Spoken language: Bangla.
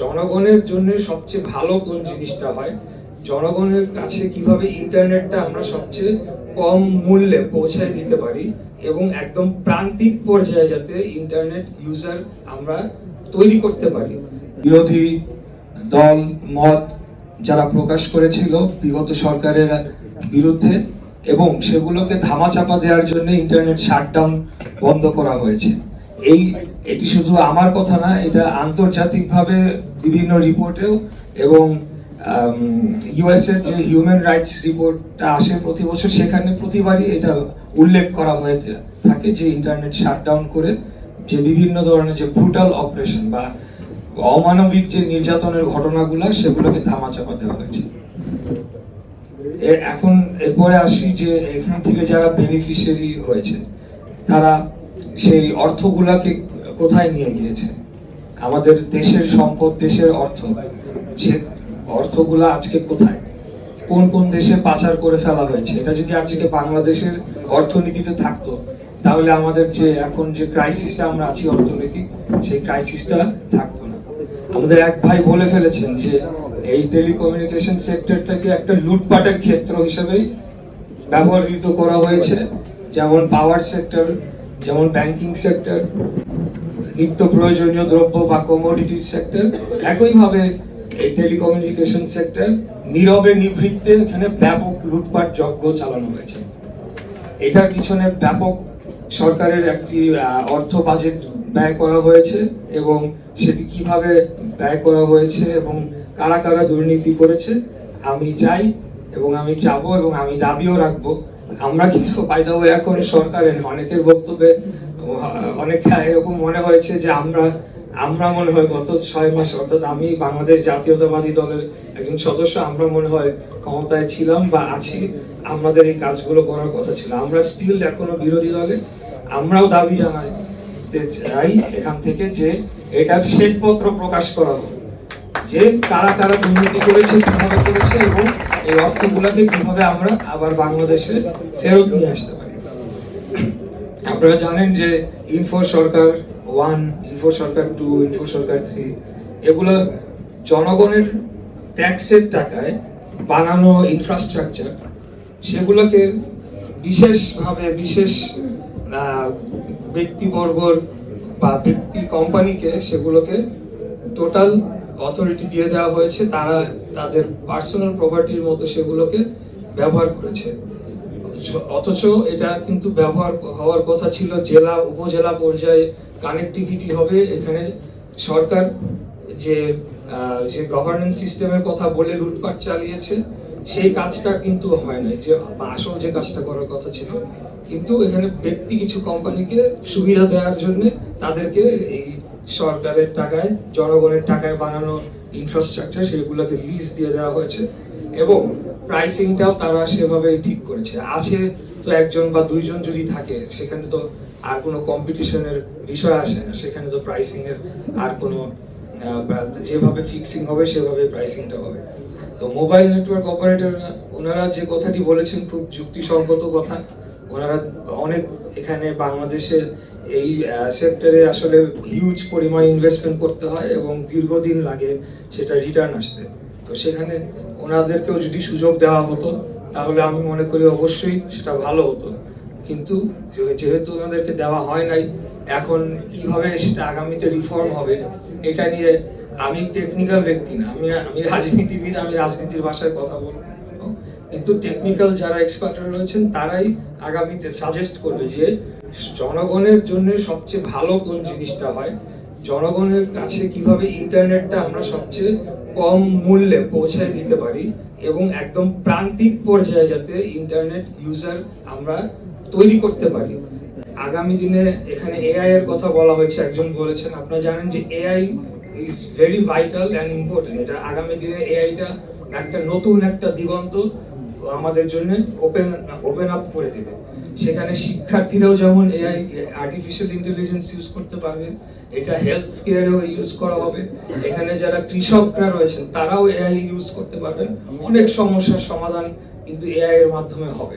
জনগণের জন্য সবচেয়ে ভালো কোন জিনিসটা হয়? জনগণের কাছে কীভাবে ইন্টারনেটটা আমরা সবচেয়ে কম মূল্যে পৌঁছায় দিতে পারি এবং একদম প্রান্তিক পর্যায়ে যাতে ইন্টারনেট ইউজার আমরা তৈরি করতে পারি? বিরোধী দল, মত যারা প্রকাশ করেছিল বিগত সরকারের বিরুদ্ধে এবং সেগুলোকে ধামাচাপা দেওয়ার জন্য ইন্টারনেট শাটডাউন বন্ধ করা হয়েছে। এই, এটি শুধু আমার কথা না, এটা আন্তর্জাতিকভাবে বিভিন্ন রিপোর্টেও এবং ইউএস এর যে হিউম্যান রাইটস রিপোর্টটা আসে প্রতি বছর, সেখানে প্রতিবারই এটা উল্লেখ করা হয়ে থাকে যে ইন্টারনেট শাটডাউন করে যে বিভিন্ন ধরনের যে ব্রুটাল অপারেশন বা অমানবিক যে নির্যাতনের ঘটনাগুলো, সেগুলোকে ধামাচাপা দেওয়া হয়েছে। এখন এরপরে আসি যে এখান থেকে যারা বেনিফিশিয়ারি হয়েছে, তারা সেই অর্থগুলাকে কোথায় নিয়ে গিয়েছে? আমাদের দেশের সম্পদ, দেশের অর্থ, সে অর্থগুলা আজকে কোথায়? কোন কোন দেশে পাচার করে ফেলা হয়েছে? এটা যদি আজকে বাংলাদেশের অর্থনীতিতে থাকতো, তাহলে আমাদের যে এখন যে ক্রাইসিসটা আমরা আছি অর্থনৈতিক সেই ক্রাইসিসটা থাকতো না। আমাদের এক ভাই বলে ফেলেছেন যে, এই টেলিকমিউনিকেশন সেক্টরটাকে একটা লুটপাটের ক্ষেত্র হিসেবেই ব্যবহৃত করা হয়েছে। যেমন পাওয়ার সেক্টর যেমন ব্যাংকিং সেক্টর নিত্য প্রয়োজনীয় দ্রব্য বা কমোডিটিস সেক্টর একইভাবে এই টেলিকমিউনিকেশন সেক্টর নীরবে নিভৃত্তে এখানে ব্যাপক লুটপাট যজ্ঞ চালানো হয়েছে। এটার পিছনে ব্যাপক সরকারের একটি অর্থ বাজেট ব্যয় করা হয়েছে এবং সেটি কীভাবে ব্যয় করা হয়েছে এবং কারা কারা দুর্নীতি করেছে, আমি চাই এবং আমি চাবো এবং আমি দাবিও রাখব। আমরা কিন্তু বাইদা এখন সরকারের অনেকের বক্তব্যে আহ, অনেক এরকম মনে হয়েছে যে আমরা আমরা মনে হয় গত ছয় মাস অর্থাৎ আমি বাংলাদেশ জাতীয়তাবাদী দলের একজন সদস্য আমরা মনে হয় ক্ষমতায় ছিলাম বা আছি আমাদের এই কাজগুলো করার কথা ছিল। আমরা স্টিল এখনও বিরোধী দলে আমরাও দাবি জানাই তে চাই এখান থেকে যে এটার শ্বেতপত্র প্রকাশ করা হোক। যে কারা কারা দুর্নীতি করেছে করেছে এবং এই অর্থগুলোকে কীভাবে আমরা আবার বাংলাদেশে ফেরত নিয়ে আসতে পারি? আপনারা জানেন যে info Sarkar one info Sarkar two info Sarkar three এগুলো জনগণের ট্যাক্সের টাকায় বানানো ইনফ্রাস্ট্রাকচার সেগুলোকে বিশেষভাবে বিশেষ ব্যক্তিবর্গর বা ব্যক্তি কোম্পানিকে সেগুলোকে টোটাল অথরিটি দিয়ে দেওয়া হয়েছে, তারা তাদের পার্সোনাল প্রপার্টির মতো সেগুলোকে ব্যবহার করেছে। অথচ এটা কিন্তু ব্যবহার হওয়ার কথা ছিল, জেলা, উপজেলা পর্যায়ে কানেক্টিভিটি হবে। এখানে সরকার যে যে গভর্নেন্স সিস্টেমের কথা বলে লুটপাট চালিয়েছে, সেই কাজটা কিন্তু হয় নাই। যে আসল যে কাজটা করার কথা ছিল, কিন্তু এখানে ব্যক্তি কিছু কোম্পানিকে সুবিধা দেওয়ার জন্য তাদেরকে এই সরকারের টাকায়, জনগণের টাকায় বানানো ইনফ্রাস্ট্রাকচার সেগুলোকে লিজ দিয়ে দেওয়া হয়েছে এবং প্রাইসিংটাও তারা সেভাবে ঠিক করেছে। আছে তো একজন বা দুইজন যদি থাকে, সেখানে তো আর কোনো কম্পিটিশনের বিষয় আসে না। সেখানে তো প্রাইসিং এর আর কোনো যেভাবে ফিক্সিং হবে, সেভাবে প্রাইসিংটা হবে। তো মোবাইল নেটওয়ার্ক অপারেটর ওনারা যে কথাটি বলেছেন, খুব যুক্তিসঙ্গত কথা। ওনারা অনেক এখানে বাংলাদেশের এই সেক্টরে আসলে হিউজ পরিমাণ ইনভেস্টমেন্ট করতে হয় এবং দীর্ঘদিন লাগে সেটা রিটার্ন আসতে। তো সেখানে ওনাদেরকেও যদি সুযোগ দেওয়া হতো, তাহলে আমি মনে করি অবশ্যই সেটা ভালো হতো। কিন্তু যেহেতু ওনাদেরকে দেওয়া হয় নাই, এখন কীভাবে সেটা আগামীতে রিফর্ম হবে, এটা নিয়ে আমি টেকনিক্যাল ব্যক্তি না, আমি আমি রাজনীতিবিদ, আমি রাজনীতির ভাষায় কথা বলব। কিন্তু টেকনিক্যাল যারা এক্সপার্ট রয়েছেন, তারাই আগামীতে সাজেস্ট করবে যে, জনগণের জন্য সবচেয়ে ভালো কোন জিনিসটা হয়? জনগণের কাছে কীভাবে ইন্টারনেটটা আমরা সবচেয়ে কম মূল্যে পৌঁছায় দিতে পারি এবং একদম প্রান্তিক পর্যায়ে যাতে ইন্টারনেট ইউজার আমরা তৈরি করতে পারি? আগামী দিনে এখানে এআই এর কথা বলা হয়েছে, একজন বলেছেন, আপনারা জানেন যে AI is very vital and important এটা আগামী দিনে এআইটা একটা নতুন একটা দিগন্ত আমাদের জন্য ওপেন ওপেন আপ করে দেবে। সেখানে শিক্ষার্থীরাও যেমন এআই আর্টিফিশিয়াল ইন্টেলিজেন্স ইউজ করতে পারবে, এটা হেলথ কেয়ারেও ইউজ করা হবে। এখানে যারা কৃষকরা রয়েছেন, তারাও এআই ইউজ করতে পারবেন। অনেক সমস্যার সমাধান কিন্তু এআই এর মাধ্যমে হবে।